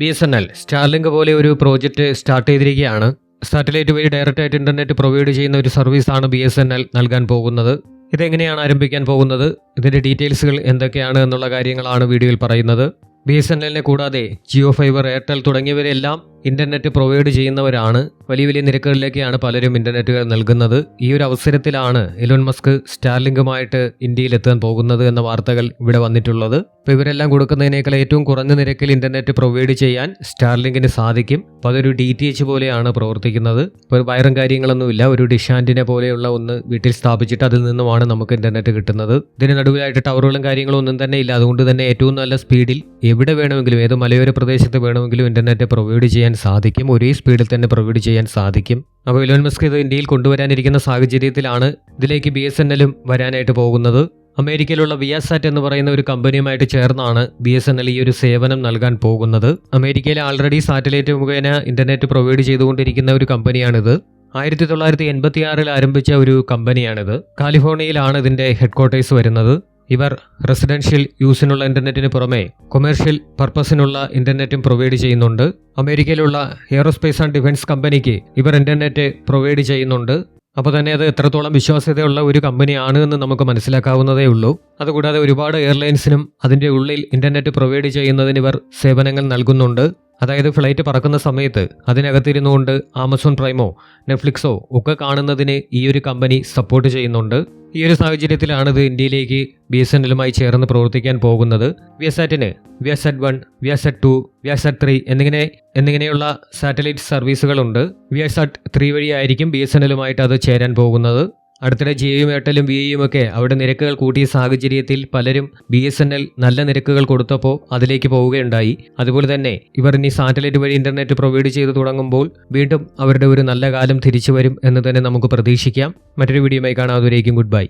B S N L Starlink പോലെ ഒരു project start ചെയ്തിരിക്കുകയാണ്. സാറ്റലൈറ്റ് വഴി ഡയറക്റ്റ് ആയിട്ട് ഇന്റർനെറ്റ് പ്രൊവൈഡ് ചെയ്യുന്ന ഒരു സർവീസാണ് ബി എസ് എൻ എൽ നൽകാൻ പോകുന്നത്. ഇതെങ്ങനെയാണ് ആരംഭിക്കാൻ പോകുന്നത്? ഇതിന്റെ ഡീറ്റെയിൽസുകൾ എന്തൊക്കെയാണ് എന്നുള്ള കാര്യങ്ങളാണ് വീഡിയോയിൽ പറയുന്നത്. ബി എസ് എൻ എല്ലിനെ കൂടാതെ ജിയോ ഫൈബർ എയർടെൽ തുടങ്ങിയവരെല്ലാം ഇന്റർനെറ്റ് പ്രൊവൈഡ് ചെയ്യുന്നവരാണ്. വലിയ വലിയ നിരക്കുകളിലേക്കാണ് പലരും ഇന്റർനെറ്റ് നൽകുന്നത്. ഈ ഒരു അവസരത്തിലാണ് എലോൺ മസ്ക് സ്റ്റാർലിങ്കുമായിട്ട് ഇന്ത്യയിൽ എത്താൻ പോകുന്നത് എന്ന വാർത്തകൾ ഇവിടെ വന്നിട്ടുള്ളത്. അപ്പോൾ ഇവരെല്ലാം കൊടുക്കുന്നതിനേക്കാൾ ഏറ്റവും കുറഞ്ഞ നിരക്കിൽ ഇന്റർനെറ്റ് പ്രൊവൈഡ് ചെയ്യാൻ സ്റ്റാർലിങ്കിന് സാധിക്കും. അപ്പോൾ അതൊരു ഡി ടി എച്ച് പോലെയാണ് പ്രവർത്തിക്കുന്നത്. ഇപ്പോൾ വയറും കാര്യങ്ങളൊന്നുമില്ല. ഒരു ഡിഷാന്റിനെ പോലെയുള്ള ഒന്ന് വീട്ടിൽ സ്ഥാപിച്ചിട്ട് അതിൽ നിന്നുമാണ് നമുക്ക് ഇന്റർനെറ്റ് കിട്ടുന്നത്. ഇതിന് നടുവിലായിട്ട് ടവറുകളും കാര്യങ്ങളും ഒന്നും തന്നെ ഇല്ല. അതുകൊണ്ട് തന്നെ ഏറ്റവും നല്ല സ്പീഡിൽ എവിടെ വേണമെങ്കിലും ഏത് മലയോര പ്രദേശത്ത് വേണമെങ്കിലും ഇന്റർനെറ്റ് പ്രൊവൈഡ് ചെയ്യാൻ സാധിക്കും. ഒരേ സ്പീഡിൽ തന്നെ പ്രൊവൈഡ് ചെയ്യാൻ സാധിക്കും. അപ്പോൾ ഇലോൺ മസ്ക് ഇത് ഇന്ത്യയിൽ കൊണ്ടുവരാനിരിക്കുന്ന സാഹചര്യത്തിലാണ് ഇതിലേക്ക് ബി എസ് എൻ എല്ലും വരാനായിട്ട് പോകുന്നത്. അമേരിക്കയിലുള്ള വിയാസാറ്റ് എന്ന് പറയുന്ന ഒരു കമ്പനിയുമായിട്ട് ചേർന്നാണ് ബി എസ് എൻ എൽ ഈ ഒരു സേവനം നൽകാൻ പോകുന്നത്. അമേരിക്കയിലെ ആൾറെഡി സാറ്റലൈറ്റ് മുഖേന ഇന്റർനെറ്റ് പ്രൊവൈഡ് ചെയ്തുകൊണ്ടിരിക്കുന്ന ഒരു കമ്പനിയാണിത്. ആയിരത്തി തൊള്ളായിരത്തി എൺപത്തി ആറിൽ ആരംഭിച്ച ഒരു കമ്പനിയാണിത്. കാലിഫോർണിയയിലാണ് ഇതിന്റെ ഹെഡ്ക്വാർട്ടേഴ്സ് വരുന്നത്. ഇവർ റെസിഡൻഷ്യൽ യൂസിനുള്ള ഇന്റർനെറ്റിന് പുറമെ കൊമേഴ്ഷ്യൽ പർപ്പസിനുള്ള ഇന്റർനെറ്റും പ്രൊവൈഡ് ചെയ്യുന്നുണ്ട്. അമേരിക്കയിലുള്ള എയറോസ്പേസ് ആൻഡ് ഡിഫൻസ് കമ്പനിക്ക് ഇവർ ഇന്റർനെറ്റ് പ്രൊവൈഡ് ചെയ്യുന്നുണ്ട്. അപ്പോൾ തന്നെ അത് എത്രത്തോളം വിശ്വാസ്യതയുള്ള ഒരു കമ്പനിയാണ് എന്ന് നമുക്ക് മനസ്സിലാക്കാവുന്നതേ ഉള്ളൂ. അതുകൂടാതെ ഒരുപാട് എയർലൈൻസിനും അതിന്റെ ഉള്ളിൽ ഇന്റർനെറ്റ് പ്രൊവൈഡ് ചെയ്യുന്നതിന് ഇവർ സേവനങ്ങൾ നൽകുന്നുണ്ട്. അതായത് ഫ്ലൈറ്റ് പറക്കുന്ന സമയത്ത് അതിനകത്തിരുന്നുകൊണ്ട് ആമസോൺ പ്രൈമോ നെറ്റ്ഫ്ലിക്സോ ഒക്കെ കാണുന്നതിന് ഈ ഒരു കമ്പനി സപ്പോർട്ട് ചെയ്യുന്നുണ്ട്. ഈ ഒരു സാഹചര്യത്തിലാണ് ഇത് ഇന്ത്യയിലേക്ക് ബി എസ് എൻ എല്ലുമായി ചേർന്ന് പ്രവർത്തിക്കാൻ പോകുന്നത്. വിയസാറ്റിന് Viasat one Viasat two Viasat three എന്നിങ്ങനെ എന്നിങ്ങനെയുള്ള സാറ്റലൈറ്റ് സർവീസുകളുണ്ട്. വിയസാറ്റ് ത്രീ വഴിയായിരിക്കും ബി എസ് എൻ എല്ലുമായിട്ട് അത് ചേരാൻ പോകുന്നത്. അടുത്തിടെ ജിയോയും എയർടെലും വി ഐയും ഒക്കെ അവിടെ നിരക്കുകൾ കൂട്ടിയ സാഹചര്യത്തിൽ പലരും ബി എസ് എൻ എൽ നല്ല നിരക്കുകൾ കൊടുത്തപ്പോൾ അതിലേക്ക് പോവുകയുണ്ടായി. അതുപോലെ തന്നെ ഇവർ ഇനി സാറ്റലൈറ്റ് വഴി ഇന്റർനെറ്റ് പ്രൊവൈഡ് ചെയ്തു തുടങ്ങുമ്പോൾ വീണ്ടും അവരുടെ ഒരു നല്ല കാലം തിരിച്ചു വരും എന്ന് തന്നെ നമുക്ക് പ്രതീക്ഷിക്കാം. മറ്റൊരു വീഡിയോയുമായി കാണാം അതുവരേക്കും ഗുഡ് ബൈ.